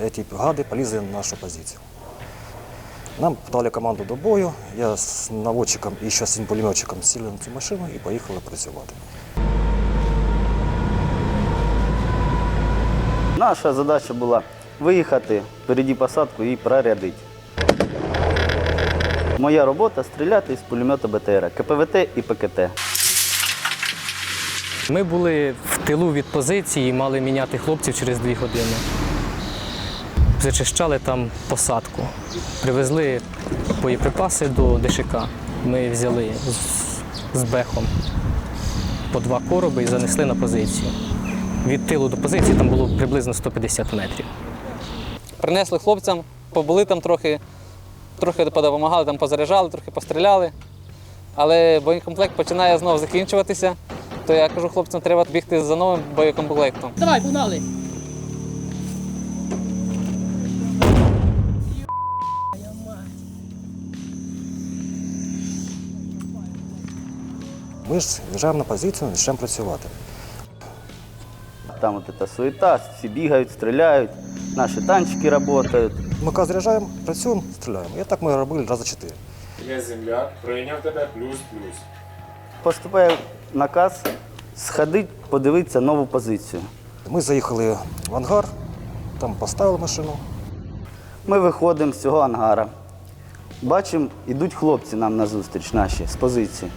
эти гады полезли на нашу позицию. Нам дали команду до бою. Я з наводчиком і ще з цим пулеметчиком сіли на цю машину і поїхали працювати. Наша задача була виїхати, впереді посадку і прорядити. Моя робота стріляти з пулемета БТР, КПВТ і ПКТ. Ми були в тилу від позиції і мали міняти хлопців через дві години. Зачищали там посадку. Привезли боєприпаси до ДШК. Ми взяли з, бехом по два короби і занесли на позицію. Від тилу до позиції там було приблизно 150 метрів. Принесли хлопцям, побули там трохи, трохи допомагали, там позаряджали, трохи постріляли. Але боєкомплект починає знову закінчуватися. То я кажу хлопцям, треба бігти за новим боєкомплектом. Давай, погнали! Ми ж в'їжджаємо на позицію, почнемо працювати. Там от ця суета, всі бігають, стріляють, наші танчики працюють. Ми коли заряджаємо, працюємо, стріляємо. І так ми робили рази чотири. Я земляк, прийняв тебе плюс-плюс. Поступає наказ сходити, подивитися нову позицію. Ми заїхали в ангар, там поставили машину. Ми виходимо з цього ангара. Бачимо, йдуть хлопці нам назустріч наші з позиції.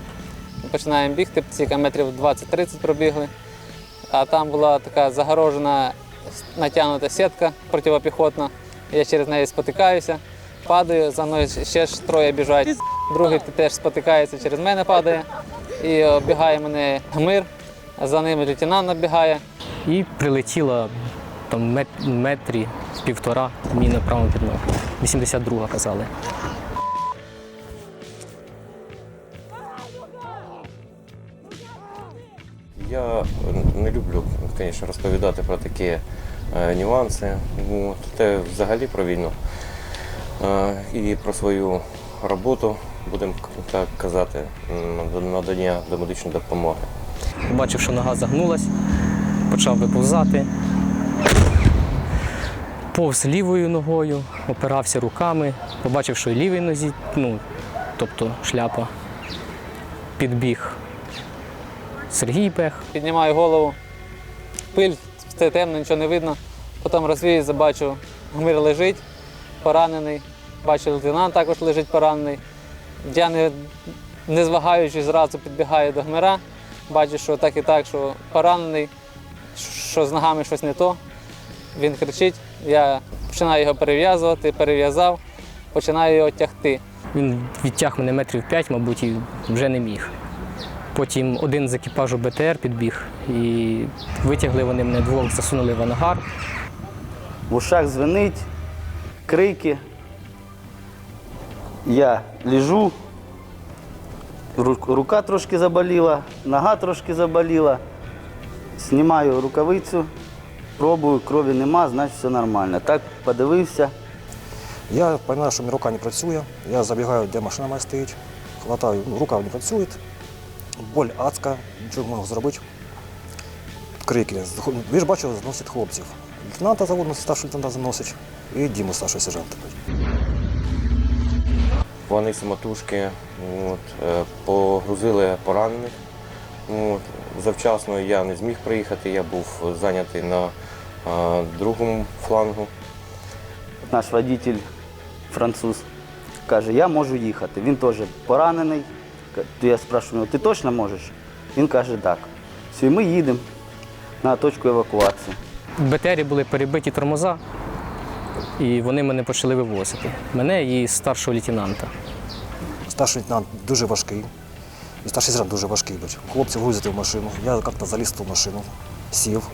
Починаємо бігти, ціка метрів 20-30 пробігли. А там була така загорожена натягнута сітка протипіхотна. Я через неї спотикаюся, падаю, за мною ще ж троє біжать. Другий теж спотикається, через мене падає. І оббігає мене гмир, за ним лейтенант набігає. І прилетіла там метрі півтора міна прямо під ноги. 82 казали. Я не люблю, звісно, розповідати про такі е, нюанси. От, Те взагалі про війну е, і про свою роботу, будемо так казати, надання до медичної допомоги. Бачив, що нога загнулась, почав виповзати. Повз лівою ногою, опирався руками, побачив, що і лівій нозі, ну, тобто шляпа, підбіг. Сергій Бех. Піднімаю голову, пиль, все темно, нічого не видно. Потім розвіюся, бачу, гмир лежить, поранений. Бачу, лейтенант також лежить поранений. Я не, не звагаючись, зразу підбігаю до гмира. Бачу, що так і так, що поранений, що з ногами щось не то. Він кричить, я починаю його перев'язувати, перев'язав, починаю його тягти. Він відтяг мене метрів п'ять, мабуть, і вже не міг. Потім один з екіпажу БТР підбіг і витягли вони мене двох, засунули в ангар. В ушах звенить, крики. Я лежу, рука трошки заболіла, нога трошки заболіла. Знімаю рукавицю, пробую, крові нема, значить все нормально. Так подивився. Я розумію, що мені рука не працює. Я забігаю, де машина має стоїть, хватаю, ну, рука не працює. Боль адська, нічого не можу зробити. Крики. Ви ж бачили, зносять хлопців. Лейтенанта заводу, старший лейтенанта заносить, і Діму старшого сержанта. Вони самотужки от, е, погрузили поранених. От, завчасно я не зміг приїхати, я був зайнятий на е, другому флангу. Наш водитель француз каже, я можу їхати. Він теж поранений. То я спрашиваю, ти точно можеш? Він каже, так. Все, і ми їдемо на точку евакуації. В БТРі були перебиті тормоза, і вони мене почали вивозити. Мене і старшого лейтенанта. Старший лейтенант дуже важкий. І старший сержант дуже важкий. бач. Хлопці грузити в машину. Я як-то заліз в ту машину, сів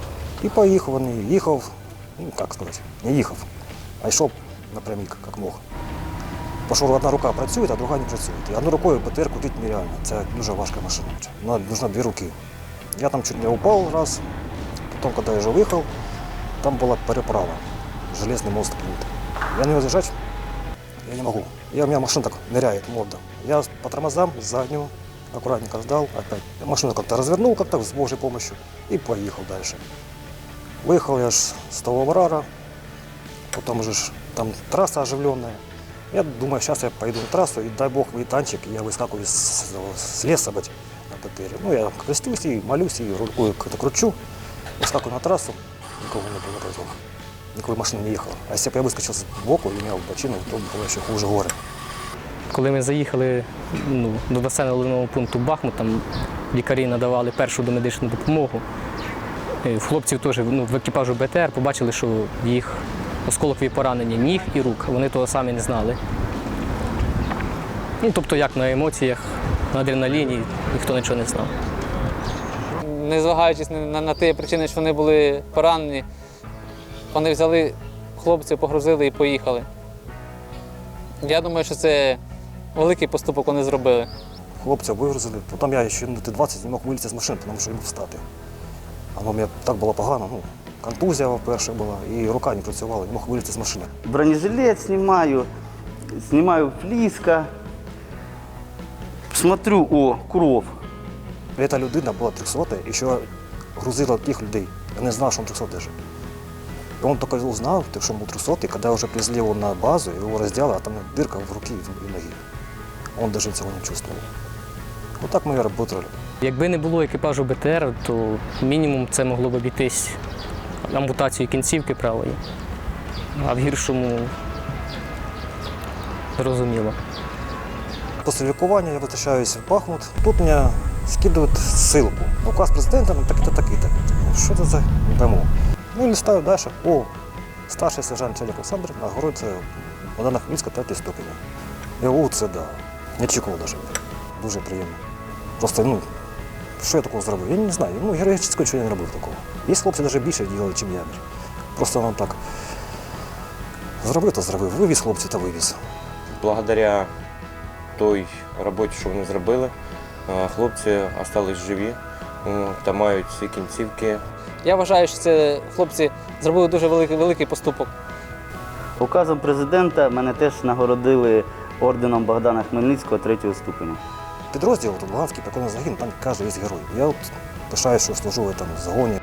і поїхав. Вони їхав, ну як сказати, не їхав, а йшов напрямік, як мог. Пішов одна рука працює, а друга не працює. І одною рукою БТР крутити нереально. Це дуже важка машина. Нам нужно дві руки. Я там чуть не упав раз, потім, коли я вже виїхав, там була переправа, железний мост плют. Я не роз'їжджати, я не могу. Я, у меня машина так ныряет морда. Я по тормозам заднюю аккуратненько сдал опять. Я машину как-то развернул как-то с Божьей помощью и поехал дальше. Выехал я ж с того Марара, потом уже ж там трасса оживленная. Я думаю, сейчас я пойду на трассу, и дай бог мой танчик, и я выскакиваю с, с леса быть на БТРе. Ну, я крестюсь и молюсь, и рукой как-то кручу, выскакиваю на трассу, никого не было напротив. Никакой машины не ехала. А если бы я выскочил с боку и имел бочину, то было еще хуже горы. Коли ми заїхали ну, до населеного пункту Бахмут, там лікарі надавали першу домедичну допомогу. Е, В хлопців теж ну, в екіпажу БТР побачили, що в їх осколкові поранення ніг і рук. Вони того самі не знали. Ну, тобто, як на емоціях, на адреналіні, ніхто нічого не знав. Не звагаючись на, на, ті причини, що вони були поранені, вони взяли хлопців, погрузили і поїхали. Я думаю, що це великий поступок вони зробили. Хлопця вигрузили, то там я ще минути 20 не мог вилізти з машини, тому що мог встати. А воно мені так було погано, ну, контузія перша була, і рука не працювала, не мог вилізти з машини. Бронежилет снимаю, снимаю флиска. Смотрю, о, кров. Ця людина була 300 і ще грузила тих людей. Я не знав, що він 300 даже. И он только узнал, что он был 300, когда уже привезли его на базу, его раздела, а там дырка в руке и в ноге. Он даже этого не чувствовал. Вот так мы и работали. Якби не було екіпажу БТР, то мінімум це могло б обійтись ампутацією кінцівки правої, а в гіршому зрозуміло. После лікування я возвращаюсь в Бахмут. Тут меня скидывают ссылку. Указ президента на так-то, так-то. Что это за не пойму. Ну и листаю дальше. О, старший сержант Чадик Олександр нагородиться Богдана Хмельницька третій ступені. Я о, це да. Не очікував навіть. Дуже приємно. Просто, ну, що я такого зробив? Я не знаю. Ну, героїчного чого я не робив такого. Є хлопці навіть більше робили, ніж я. Просто вам так. Зробив, то зробив. Вивіз хлопців та вивіз. Благодаря той роботі, що вони зробили, е, хлопці залишились живі та мають всі кінцівки. Я вважаю, що це хлопці зробили дуже великий, великий поступок. Указом президента мене теж нагородили орденом Богдана Хмельницького третього ступеня. Підрозділ, Луганський прикольний загін, там каже, є герой. Я от пишаю, що служу в цьому загоні.